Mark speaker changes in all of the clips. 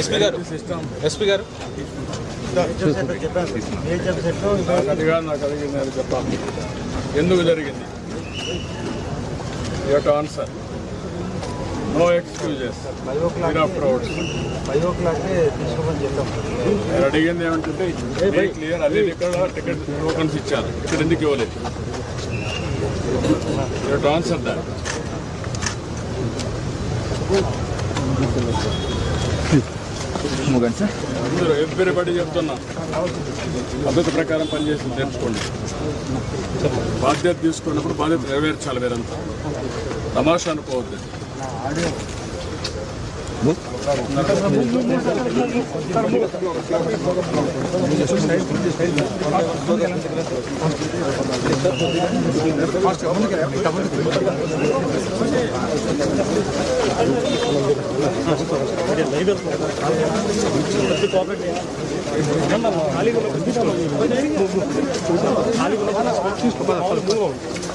Speaker 1: SP గారు.
Speaker 2: System
Speaker 1: SP గారు.
Speaker 2: నాకు అది అడిగింది అది చెప్పాలి ఎందుకు జరిగింది? యొక్క ఆన్సర్ నో ఎక్స్క్యూజెస్ నేను అడిగింది ఏమంటే క్లియర్ అన్ని ఇక్కడ టికెట్ టోకన్స్ ఇచ్చారు? ఇక్కడ ఎందుకు ఇవ్వలేదు? యూ ఆన్సర్ దాట్ అందరూ ఎవ్రీబడి చెప్తున్నా. పద్ధతి ప్రకారం పనిచేసి నేర్చుకోండి. బాధ్యత తీసుకున్నప్పుడు బాధ్యత నెరవేర్చాలి మీరంతా. తమాషా అనుకోవద్దు. Ну? అలీగులో అలీగులో తీసుకోవాలి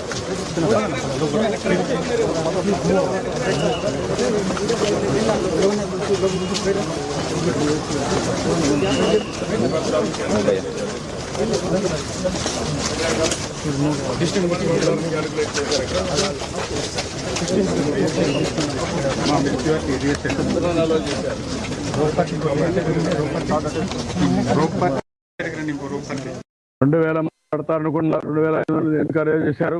Speaker 2: రెండు వేల పడతారనుకున్న రెండు వేల ఐదు వందలు ఎన్కరేజ్ చేశారు?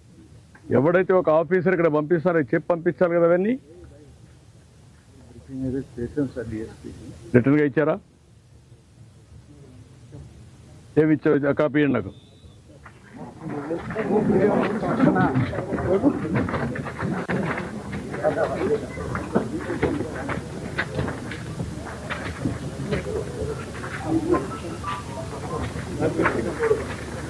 Speaker 2: ఎవడైతే ఒక ఆఫీసర్ ఇక్కడ పంపిస్తారో చెప్పి పంపించాలి కదా అవన్నీ? రిటర్న్గా ఇచ్చారా? ఏమి ఇచ్చారు కాపీ ఇవ్వండి నాకు. you.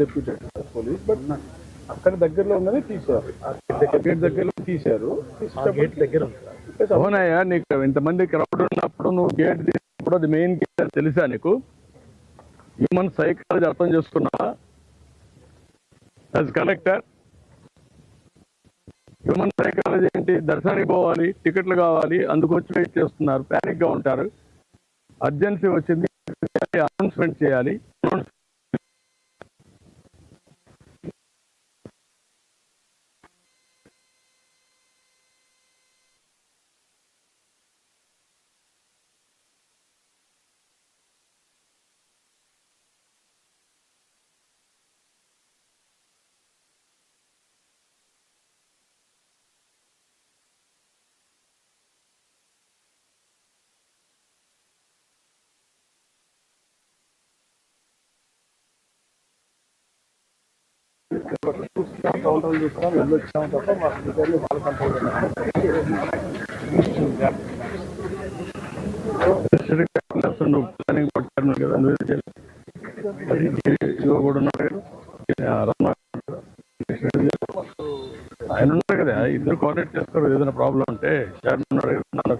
Speaker 3: డెప్యూటెడ్ పోలీస్ బట్ అక్కడ దగ్గరలో ఉన్నది తీశారు. గేట్ దగ్గరలో తీశారు. గేట్ దగ్గర
Speaker 2: అవునయ్యా నీకు ఇంతమంది క్రౌడ్ ఉన్నప్పుడు నువ్వు గేట్ తీసినప్పుడు అది మెయిన్ గేట్ అని తెలుసా నీకు? హ్యూమన్ సైకాలజీ అర్థం చేసుకున్నావా? యాజ్ కలెక్టర్ హ్యూమన్ సైకాలజీ ఏంటి? దర్శనానికి పోవాలి టికెట్లు కావాలి అందుకు వచ్చి వెయిట్ చేస్తున్నారు ప్యానిక్గా ఉంటారు. అర్జెన్సీ వచ్చింది అనౌన్స్మెంట్ చేయాలి
Speaker 3: కౌంటర్లు వెళ్ళి వచ్చాము తప్ప మా స్పీకర్లు వాళ్ళ కంట్రోల్
Speaker 2: ప్లానింగ్ పట్టారు కదా కూడా ఉన్నారు ఆయన ఉన్నారు కదా ఇద్దరు కోఆర్డినేట్ చేస్తారు ఏదైనా ప్రాబ్లం ఉంటే చైర్మన్ ఉన్నాడు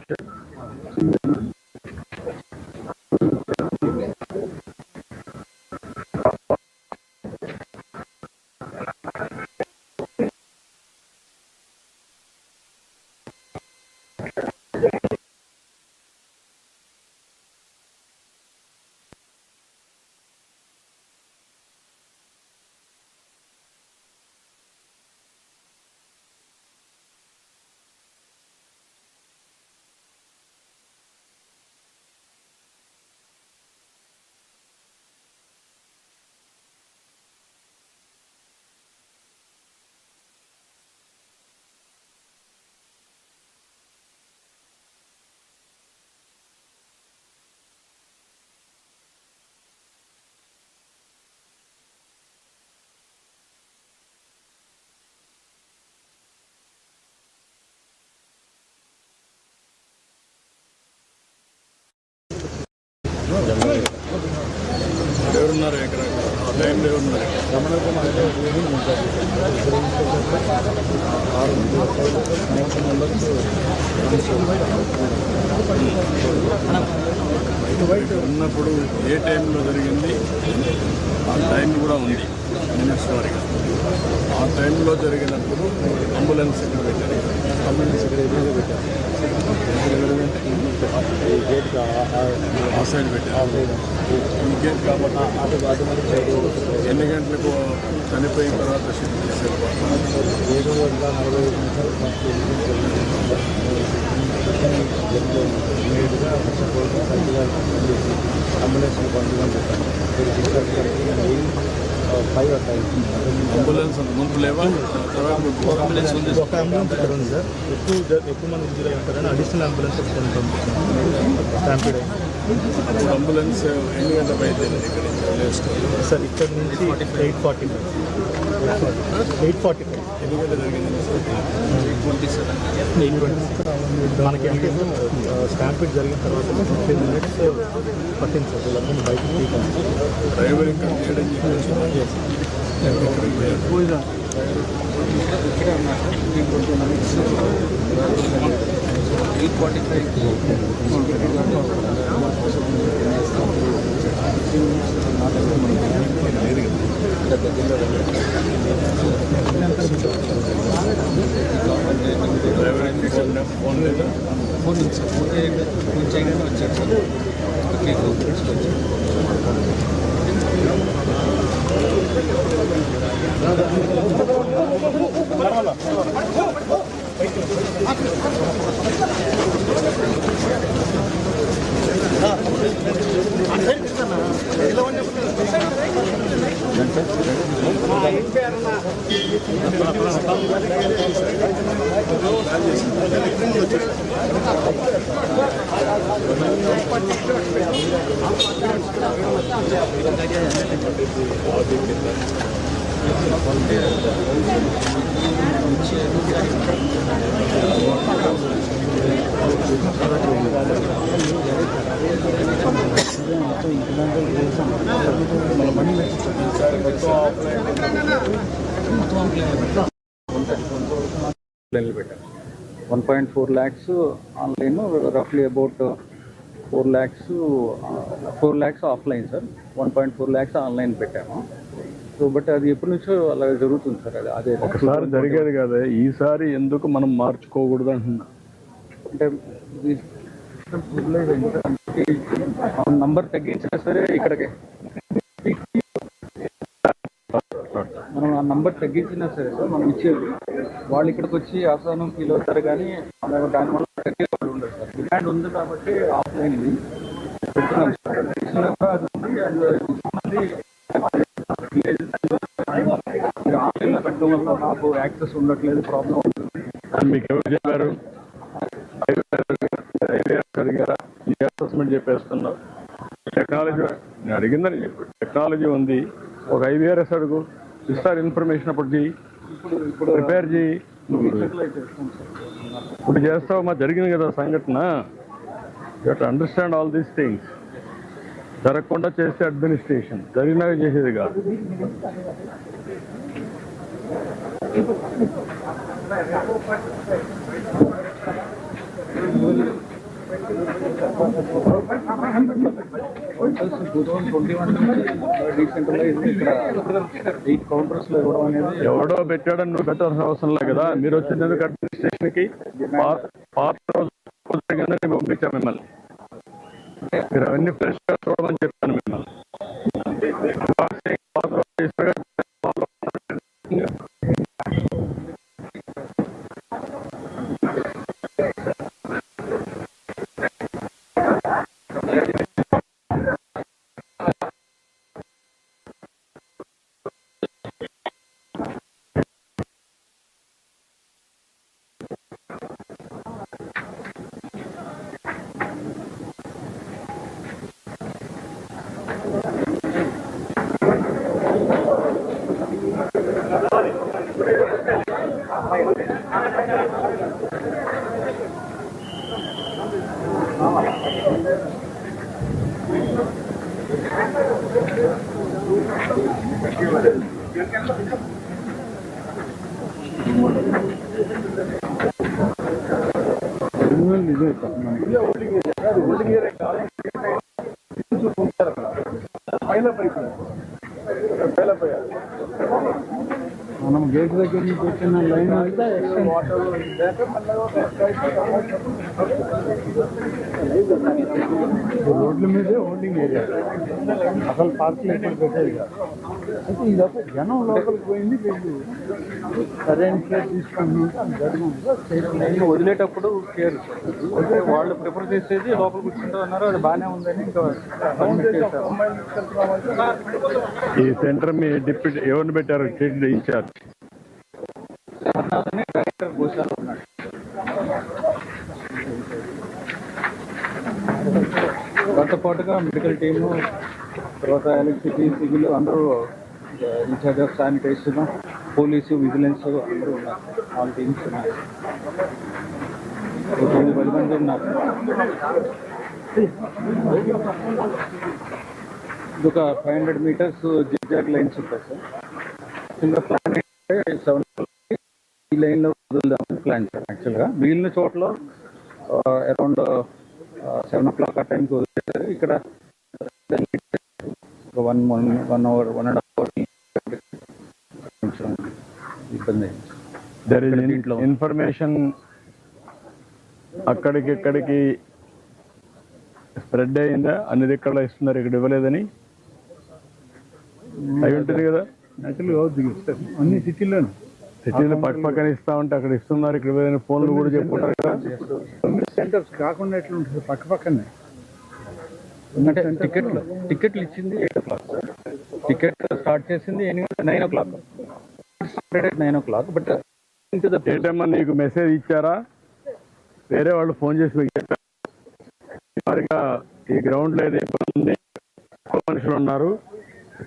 Speaker 2: ఎవరున్నారు ఎక్కడ ఆ టైంలో ఎవరున్నారు? ఉన్నప్పుడు ఏ టైంలో జరిగింది? ఆ టైం కూడా ఉంది. మినిట్స్ వారిగా ఆ టైంలో జరిగినప్పుడు అంబులెన్స్ ఇక్కడ పెట్టారు? అంబులెన్స్ ఇక్కడ పెట్టారు? ఆ సైడ్ పెట్టారు. ఈ గేట్ కాబట్టి ఎన్ని గంటలకు చనిపోయిన తర్వాత షిఫ్ట్ చేశారు?
Speaker 3: ఏడు వందల నలభై అంబులెన్స్ పండుగ ఫైవ్ అట్టాయి
Speaker 2: అంబులెన్స్ ముందు లేవా? తర్వాత అంబులెన్స్ ఉంది.
Speaker 3: ఒక అంబులెన్స్ ఇక్కడ ఉంది సార్. ఎక్కువ ఎక్కువ మంది ఇంజూర్ అయి ఉంటారని అడిషనల్ అంబులెన్స్ ఒకటి పంపించాను స్టాంపీడ్
Speaker 2: అంబులెన్స్ ఎన్ని గంటల లేచుకొని?
Speaker 3: సార్ ఇక్కడ నుంచి eight forty five eight forty five మనకి అంటే స్టాంపీడ్ జరిగిన తర్వాత ఫిఫ్టీన్ మినిట్స్ పట్టింది సార్. వీళ్ళందరినీ బయటకు
Speaker 2: డ్రైవర్
Speaker 4: ఇక్కడే
Speaker 2: ఫోన్ ఫోన్ ఫోన్ లేదా
Speaker 4: ఫోన్ ఉంది సార్. ఓకే ఫోన్ వచ్చారు పెట్టాం one point four lakhs online రఫ్లీ about four lakhs four lakhs offline sir one point four lakhs online పెట్టాము. సో బట్ అది ఎప్పటి నుంచో అలా జరుగుతుంది సార్ అది అదే
Speaker 2: ఒకసారి జరిగేది కదా. ఈసారి ఎందుకు మనం మార్చుకోకూడదు అంటున్నా.
Speaker 4: అంటే నంబర్ తగ్గించినా సరే ఇక్కడికి మనం ఆ నంబర్ తగ్గించినా సరే సార్ మనం ఇచ్చేది. వాళ్ళు ఇక్కడికి వచ్చి అసహనం ఫీల్ అవుతారు కానీ దాని దానివల్ల వాళ్ళు ఉండదు సార్. డిమాండ్ ఉంది కాబట్టి ఆఫ్లైన్ ఇది. పెడుతున్నాం సార్. ఆన్లైన్లో పెట్టడం వల్ల నాకు యాక్సెస్ ఉండట్లేదు ప్రాబ్లం. అవుతుంది
Speaker 2: మీకు ఎవరు చెప్పారు? చెప్పేస్తున్నావు టెక్నాలజీ నేను అడిగిందని చెప్పి. టెక్నాలజీ ఉంది. ఒక ఐవీఆర్ఎస్ అడుగు. ఇస్తారు ఇన్ఫర్మేషన్ అప్పుడు చెయ్యి ప్రిపేర్ చేయి. ఇప్పుడు చేస్తావు మా జరిగింది కదా సంఘటన. You understand all these things జరగకుండా చేస్తే అడ్మినిస్ట్రేషన్ జరిగినాక చేసేది కాదు. ఎవడో పెట్టాడని నువ్వు పెట్టాల్సిన అవసరం లేదు కదా. మీరు వచ్చినందుకు అడ్మినిస్ట్రేషన్కి పాత రోజు పంపించాం మిమ్మల్ని. మీరు అవన్నీ ఫ్రెష్గా చూడమని చెప్పాను మిమ్మల్ని.
Speaker 4: మనం గేట్ దగ్గర నుంచి వచ్చిన లైన్ రోడ్ల మీదే హోల్డింగ్ ఏరియా అసలు పార్కులు ఎక్కడ పెట్టేది కాదు అయితే ఇదొక జనం లోపలికి పోయింది వీళ్ళు సరైన కేర్ తీసుకుంటున్నాం వదిలేటప్పుడు కేర్ అంటే వాళ్ళు ప్రిఫర్ చేసేది లోపల కూర్చుంటూ ఉన్నారు అది బాగానే ఉందని ఇంకా.
Speaker 2: ఈ సెంటర్ మీ డిప్యూటీ ఎవరిని పెట్టారు? Chief incharge.
Speaker 4: డైరెక్టర్ భూషాల్ ఉన్నాడు దాంతో పాటుగా మెడికల్ టీము తర్వాత ఎలక్ట్రిసిటీ సివిల్ అందరూ incharge of sanitation police vigilance అందరూ ఉన్నారు. ఆల్ టీమ్స్ ఉన్నాయి తొమ్మిది పది మంది ఉన్నారు. ఇది ఒక five hundred metres zigzag lines ఉంటాయి సార్ ప్లాన్ ఏంటంటే సెవెన్ ఈ లైన్లో వదులుదామని ప్లాన్ సార్ యాక్చువల్గా మిగిలిన చోట్ల అరౌండ్ సెవెన్ ఓ క్లాక్ ఆ టైంకి వదిలేశారు. ఇక్కడ one one one hour one and half hour ఇబ్బంది.
Speaker 2: There is. ఇన్ఫర్మేషన్ అక్కడికి ఇక్కడికి స్ప్రెడ్ అయిందా? అన్ని దిక్కల్లో ఇస్తున్నారు ఇక్కడ ఇవ్వలేదని? అయి ఉంటుంది కదా?
Speaker 3: అన్ని సిటీలోనే
Speaker 2: సిటీలో పక్క పక్కన ఇస్తా ఉంటే అక్కడ ఇస్తున్నారు ఇక్కడ ఫోన్లు కూడా చెప్పుకుంటారు కదా?
Speaker 3: సెంటర్స్ కాకుండా ఎట్లా ఉంటుంది? పక్క పక్కనే.
Speaker 4: అంటే టికెట్లు టికెట్లు ఇచ్చింది eight o'clock ticket start చేసింది nine o'clock nine o'clock but
Speaker 2: ఏంటమ్మా నీకు మెసేజ్ ఇచ్చారా? వేరే వాళ్ళు ఫోన్ చేసి మీకు చెప్పారు. ఈ గ్రౌండ్లో ఏదో ఇబ్బంది ఎక్కువ మనుషులు ఉన్నారు.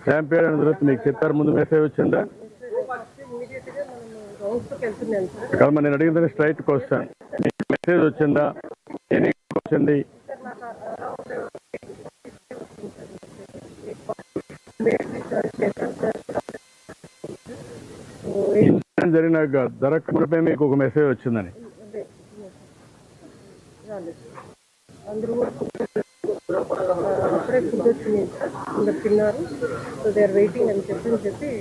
Speaker 2: శాంపియర్ అయిన తర్వాత మీకు చెప్పారు ముందు మెసేజ్ వచ్చిందా? కాదు నేను అడిగింది స్ట్రైట్ క్వశ్చన్ మీకు మెసేజ్ వచ్చిందా? దేనికి వచ్చింది? జరిగిన జరగకపోతే మీకు ఒక మెసేజ్ వచ్చిందని.
Speaker 5: అప్పుడే ఫుడ్ వచ్చింది ఇంకా తిన్నారు సో దే ఆర్ వెయిటింగ్ అని చెప్పి అని చెప్పి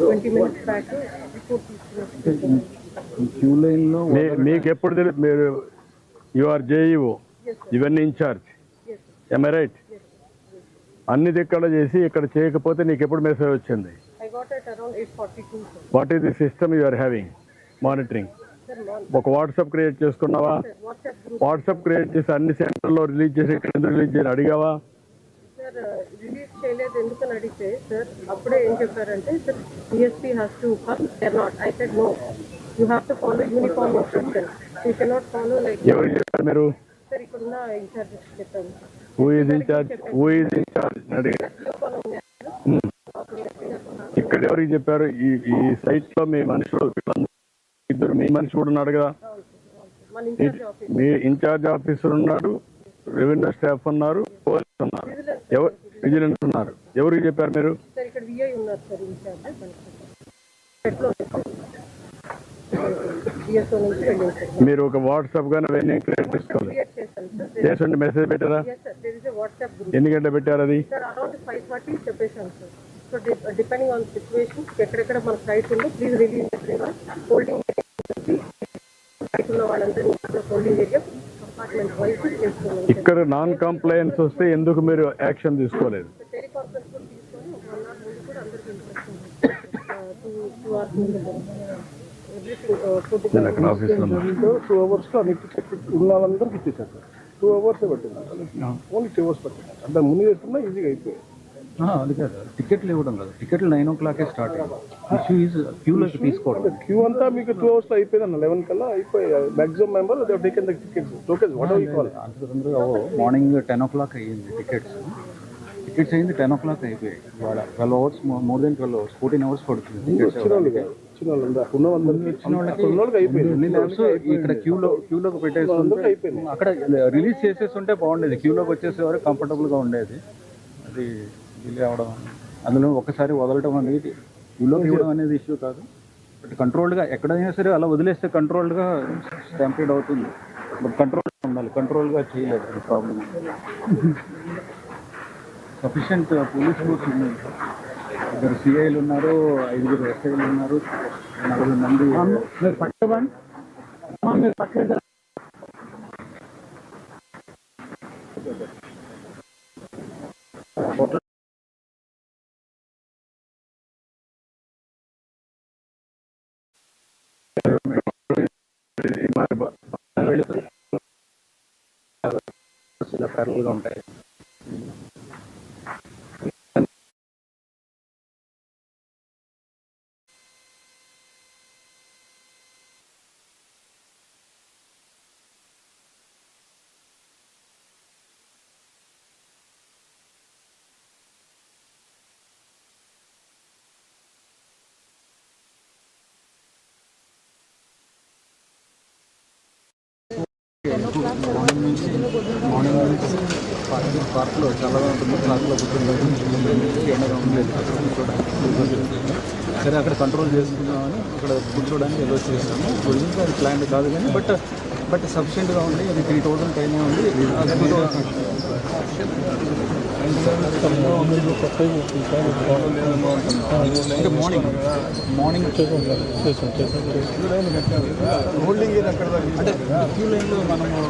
Speaker 5: ట్వంటీ మినిట్స్ బ్యాక్ రిపోర్ట్ తీసుకుని
Speaker 4: క్యూ లైన్లో
Speaker 2: మీ- మీకు ఎప్పుడు మీరు యు ఆర్ జేఈఓ ఇవన్నీ ఇన్ఛార్జ్ ఎంఐ రైట్ అన్ని దిక్కడ చేసి ఇక్కడ చేయకపోతే నీకు ఎప్పుడు మెసేజ్ వచ్చింది? What is the system you are having monitoring ఒక వాట్సాప్ క్రియేట్ చేసుకున్నావా?
Speaker 5: వాట్సాప్
Speaker 2: క్రియేట్ చేసి అన్ని సెంటర్లో రిలీజ్ చేసి ఇక్కడ ఎందుకు రిలీజ్ చేయని? అడిగావా?
Speaker 5: సార్ రిలీజ్ చేయలేదు ఎందుకని అడిగితే సార్ అప్పుడే ఏం చెప్పారంటే sir CSP has to come they not I said no you have to follow uniform instruction you cannot follow like
Speaker 2: ఎవరికి చెప్పారు మీరు?
Speaker 5: సార్ ఇక్కడున్న ఇన్ఛార్జ్ చెప్పాను.
Speaker 2: Who is incharge who is incharge అడిగా ఇక్కడ ఎవరికి చెప్పారు? ఈ ఈ సైట్లో మీ మనుషులు ఇద్దరు మీ మనిషి కూడా ఉన్నాడు కదా. మీ ఇన్ఛార్జ్ ఆఫీసర్ ఉన్నాడు రెవెన్యూ స్టాఫ్ ఉన్నారు పోలీస్ ఉన్నారు. ఎవరు? విజిలెన్స్ ఉన్నారు. ఎవరికి చెప్పారు మీరు? మీరు ఒక వాట్సాప్ గానీ అవన్నీ క్రియేట్ చేసుకోవాలి. చేసండి మెసేజ్ పెట్టారా? ఎన్ని గంటలు పెట్టారు అది?
Speaker 5: సో డిపెండింగ్ ఆన్ సిచ్యువేషన్ ఎక్కడెక్కడ మన ఉందో ప్లీజ్ రిలీజ్ హోల్డింగ్
Speaker 2: ఇక్కడ నాన్ కంప్లైన్స్ వస్తే ఎందుకు మీరు యాక్షన్ తీసుకోలేదు?
Speaker 5: టెలికాన్ఫరెన్స్ కూడా తీసుకొని ఒక వన్ అవర్ ముందు కూడా అందరికీ ఇన్స్ట్రక్షన్ టూ టూ అవర్స్ ముందు ఎవ్రీథింగ్
Speaker 2: నేను అక్కడ ఆఫీస్లో
Speaker 3: టూ అవర్స్లో అన్ని టికెట్ ఉన్న వాళ్ళందరికీ ఇచ్చేసారు సార్ టూ అవర్స్ పట్టింది ఓన్లీ టూ అవర్స్ పట్టింది. అంటే ముందు చేసుకున్నా ఈజీగా అయిపోయింది.
Speaker 4: అది కాదు టికెట్లు ఇవ్వడం కాదు. టికెట్లు నైన్ ఓ క్లాకే స్టార్ట్ ఇష్యూ ఈజ్ క్యూలోకి తీసుకోవడం.
Speaker 3: క్యూ అంతా మీకు టూ అవర్స్ అయిపోయింది అన్న. లెవెన్ కల్లా అయిపోయాయి. Maximum member taken the tickets tokens whatever call
Speaker 4: అంత మార్నింగ్ టెన్ ఓ క్లాక్ అయ్యింది టికెట్స్ టికెట్స్ అయింది టెన్ ఓ క్లాక్ అయిపోయాయి. Twelve hours more than twelve hours fourteen hours పడుతుంది టికెట్స్
Speaker 3: వచ్చిన వాళ్ళు ఉన్న
Speaker 4: వాళ్ళకి
Speaker 3: అయిపోయింది.
Speaker 4: ఇక్కడ క్యూలో క్యూలోకి
Speaker 3: అయిపోయింది.
Speaker 4: అక్కడ రిలీజ్ చేసేస్తుంటే బాగుండేది. క్యూలోకి వచ్చేసేవారు కంఫర్టబుల్గా ఉండేది. అది డిలే అవడం అందులో ఒకసారి వదలటం అనేది ఇల్లు ఇవ్వడం అనేది ఇష్యూ కాదు. బట్ కంట్రోల్డ్గా ఎక్కడైనా సరే అలా వదిలేస్తే కంట్రోల్డ్గా స్టాంపేడ్ అవుతుంది. బట్ కంట్రోల్గా ఉండాలి. కంట్రోల్గా చేయలేదు. ప్రాబ్లం సఫిషియంట్ పోలీస్ ఫోర్స్ ఉంది. ఇద్దరు సిఐలు ఉన్నారు ఐదుగురు ఎస్ఐలు ఉన్నారు నలుగురు మంది
Speaker 3: మీరు మీరు
Speaker 4: ఉంటాయి మార్నింగ్ నుంచి మార్నింగ్ నుంచి పార్క్ పార్క్లో చల్లగా ఉంటుంది పార్క్లో కూర్చుంటుంది ఎండగా ఉండలేదు సరే అక్కడ కంట్రోల్ చేసుకుందామని అక్కడ కూర్చోడానికి ఎలో చేసాము గురించి అది ప్లాన్ కాదు కానీ బట్ బట్ సఫిషియెంట్గా ఉంది. అది త్రీ థౌసండ్ టైం ఉంది. మార్నింగ్ మార్నింగ్
Speaker 3: హోల్డింగ్
Speaker 4: అంటే క్యూ లైన్లో మనము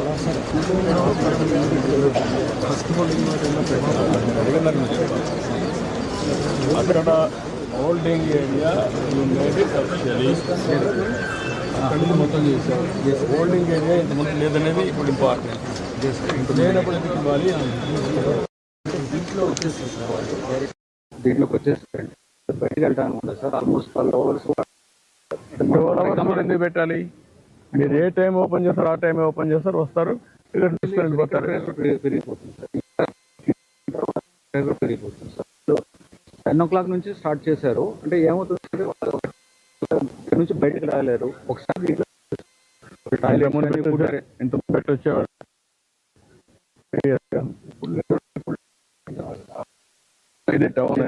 Speaker 4: ఫస్ట్ హోల్డింగ్
Speaker 3: అక్కడ holding area you made it officially
Speaker 4: మొత్తం చేశారు
Speaker 3: హోల్డింగ్ ఏరియా ఇంతకుముందు లేదనేది ఇప్పుడు ఇంపార్టెంట్ లేనప్పుడు ఎందుకు ఇవ్వాలి
Speaker 4: దీంట్లో వచ్చేసి దీంట్లోకి బయటకు వెళ్తాను అనుకుంటా సార్? ఆల్మోస్ట్ ట్వెల్వ్ అవర్స్
Speaker 2: ఎందుకు పెట్టాలి? మీరు ఏ టైం ఓపెన్ చేస్తారు? ఆ టైం ఓపెన్ చేస్తారు వస్తారు. ఇక్కడ తీసుకొని వెళ్ళిపోతారు
Speaker 4: పెరిగిపోతుంది సార్. పెరిగిపోతుంది సార్. టెన్ ఓ క్లాక్ నుంచి స్టార్ట్ చేశారు. అంటే ఏమవుతుంది నుంచి బయటకు రాలేరు ఒకసారి
Speaker 2: ఎంత బయట వచ్చేవాడు ఇది టౌన్